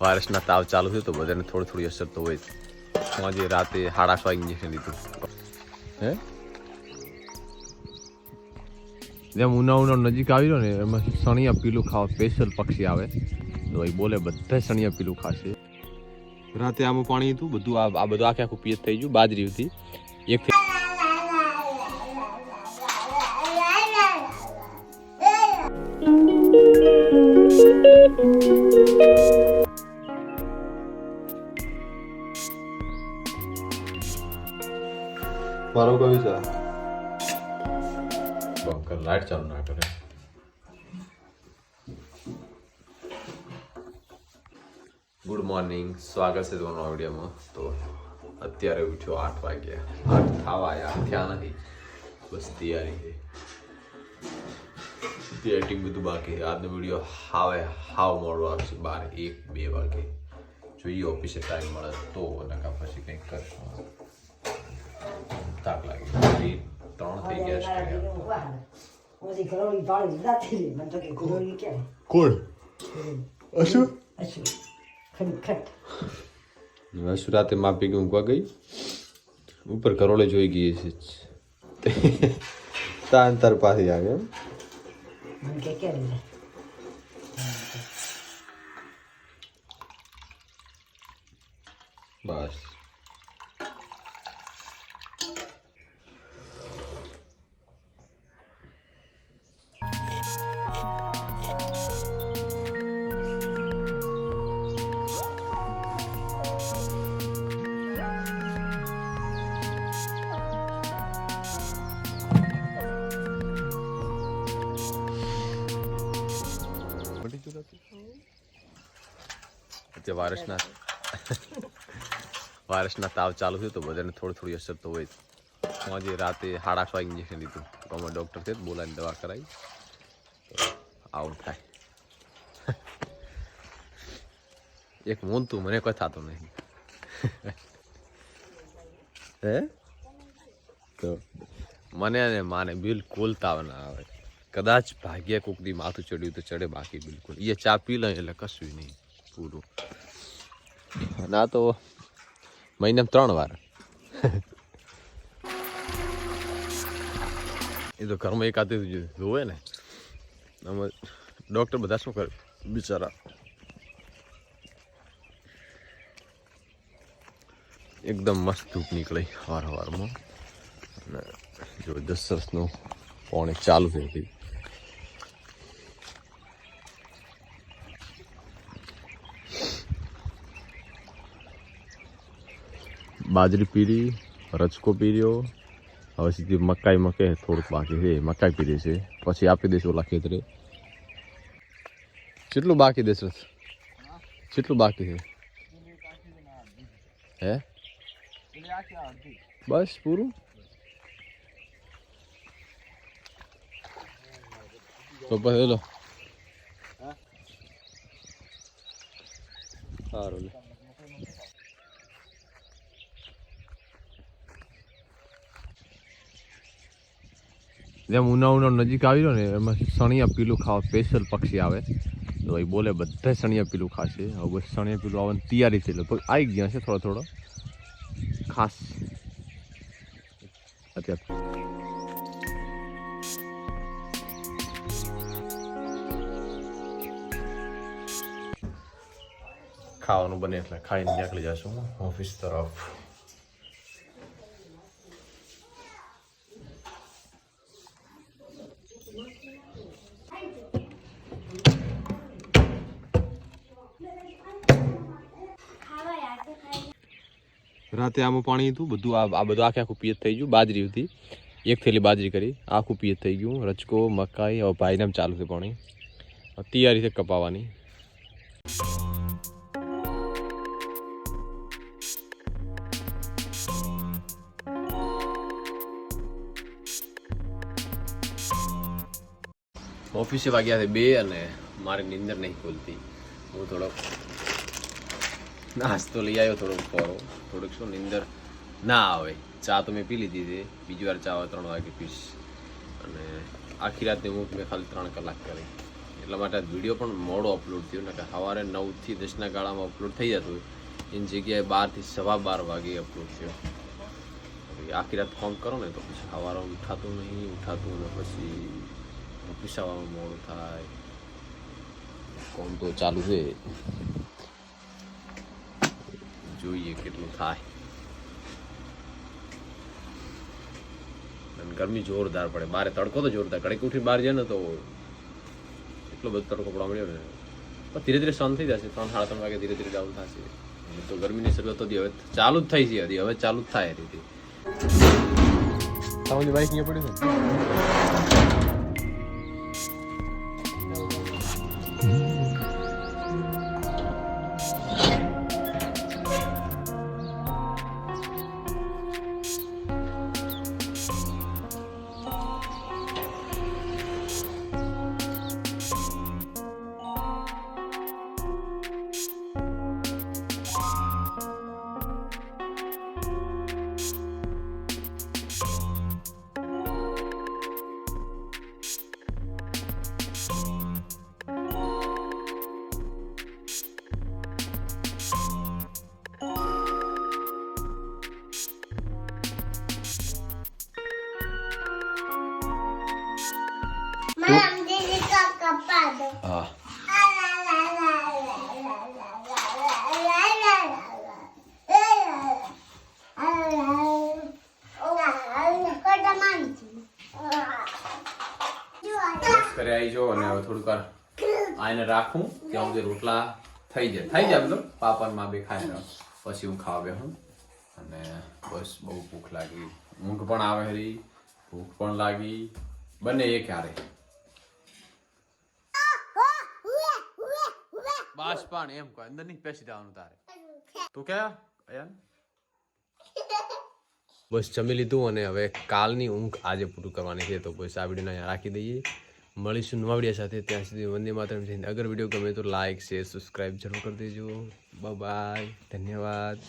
વાયરસના તાવ ચાલુ થયો તો બધાને થોડી થોડી અસર તો હોય જ. સાંજે રાતે સાડા છ ઇન્જેક્શન લીધું હે? જેમ ઉના ઉના નજીક આવી રહ્યો ને, એમાં સણિયા પીલું ખાવા સ્પેશિયલ પક્ષી આવે. તો એ બોલે બધા સણિયા પીલું ખાશે. રાતે આમાં પાણી હતું, બધું આ આ બધું આખે આખું પિયત થઈ ગયું, બાજરી હતી. એક મારો કયું છે? બંકર લાઈટ ચાલુ ના કરે. ગુડ મોર્નિંગ સ્વાગત છે તમારા વિડીયોમાં. તો અત્યારે ઉઠ્યો આઠ વાગ્યા આઠ થવા આવ્યા થયા નથી. બસ તૈયારી છે. એડિટિંગ બધું બાકી આજનો વીડિયો હાવે હાવ મોડો આવશે. બાર એક, બે વાગે. જોઈએ ઓફિસે ટાઈમ મળે તો નકા પછી કંઈક કરશું. થાક લાગી ત્રણ થઈ ગયા છે pali datili, ma to che colori che è? કોણ અશુ cut, cut. અશુ રાતે માપી કે ઊંઘવા ગઈ ઉપર કરોડે જોઈ ગઈ છે તાન તાર પાસે આવે એમ che che અત્યારે વારસના વારસના તાવ ચાલુ થયો તો બધાને થોડી થોડી અસર તો હોય હું સાંજે રાતે સાડા છ ઇન્જેક્શન લીધું ગામમાં ડૉક્ટર છે બોલાવીને દવા કરાવી. તો આવું થાય. એક મોનતું મને કોઈ થતું નહીં. હે? તો મને અને માને બિલકુલ તાવ ના આવે. કદાચ ભાગ્ય કોકની માથું ચડ્યું તો ચડે બાકી બિલકુલ. એ ચા પી લે એટલે કશું નહીં. પૂરું. ના તો મહિનામાં ત્રણ વાર. એ તો ઘરમાં એક આતી જોવે ને. આમાં ડૉક્ટર બધા શું કરે? બિચારા. એકદમ મસ્ત ધૂપ નીકળી વાર હવારમાં અને જો દસ વર્ષનું પોણે ચાલુ થઈ હતી બાજરી પીરી રચકો પીર્યો. હવે સીધી મકાઈ મકે થોડુંક બાકી છે. મકાઈ પીરી છે. પછી આપી દઈશું ઓલા ખેતરે. કેટલું બાકી દેશો કેટલું બાકી છે? હે? બસ પૂરું. તો પછી લો સારું જેમ ઉનાળો ઉના નજીક આવી રહ્યો ને, એમાં સણિયા પીલું ખાવા સ્પેશિયલ પક્ષી આવે. તો એ બોલે, બધા સણિયા પીલું ખાશે. હવે સણિયા પીલું આવવાની તૈયારી છે. લગભગ આવી ગયા છે થોડો થોડો. ખાસ. અત્યારે. ખાવાનું બને એટલે ખાઈને નીકળી જશું ઓફિસ તરફ. રાતે આમાં પાણી હતું, બધું આ બધું આખે આખું પિયત થઈ ગયું, બાજરી હતી. એક થેલી બાજરી કરી, આખું પિયત થઈ ગયું. રચકો મકાઈ, હવે ભાઈને આમ ચાલુ છે પાણી. તૈયારી છે કપાવાની. ઓફિસે વાગ્યા છે બે અને મારી નીંદર નહીં ખોલતી. હું થોડોક નાસ્તો લઈ આવ્યો, થોડોક ફોરો થોડુંક શું નીંદર ના આવે. ચા તો મેં પી લીધી હતી બીજી વાર ચા ત્રણ વાગે પીશ. અને આખી રાતની ઊંઘ મેં ખાલી ત્રણ કલાક કરી. એટલા માટે વીડિયો પણ મોડો અપલોડ થયો ને કે સવારે નવથી દસના ગાળામાં અપલોડ થઈ જતું હોય. એની જગ્યાએ બારથી સવા બાર વાગે અપલોડ થયો. આખી રાત ફોન કરો ને તો પછી સવારે ઉઠાતું નહીં, ઉઠાતું ને પછી ઓફિસ આવવામાં મોડું થાય. કોમ તો ચાલુ છે. જોઈએ કેટલું થાય. અને ગરમી જોરદાર પડે. બારે તડકો તો જોરદાર. કડક ઉઠી બહાર જાય ને તો એટલો બધો તડકો પડવા મળ્યો ને. પણ ધીરે ધીરે શાંત થઈ જશે. ત્રણ, સાડા ત્રણ વાગે ધીરે ધીરે ડાઉન થશે. તો ગરમીની શરૂઆત હતી. હવે ચાલુ જ થઈ છે હજી. હવે ચાલુ જ થાય રીતે. તમારી બાઈક અહીંયા પડી છે હા. ઘરે આવી જાઓ અને હવે થોડુંક વાર આને રાખું ત્યાં સુધી રોટલા થઈ જાય. થઈ જાય મતલબ? પાપડમાં બે ખાઈ પછી હું ખાવા બેહું. અને બસ બહુ ભૂખ લાગી. ઊંઘ પણ આવે હરી ભૂખ પણ લાગી. બંને એ ક્યારે? બસ પણ એમ કહો અંદર નહીં પેસી દેવાનું તારે. તું કે અયાન? બસ જમી લીધું અને હવે કાલની ઊંઘ આજે પૂરું કરવાની છે તો બસ આ વિડીયોને અહીંયા રાખી દઈએ. મળીશું નવા સાથે ત્યાં સુધી વંદે માતરમ જઈને અગર વીડિયો ગમે તો લાઇક શેર સબસ્ક્રાઈબ જરૂર કરી દેજો. બાય ધન્યવાદ.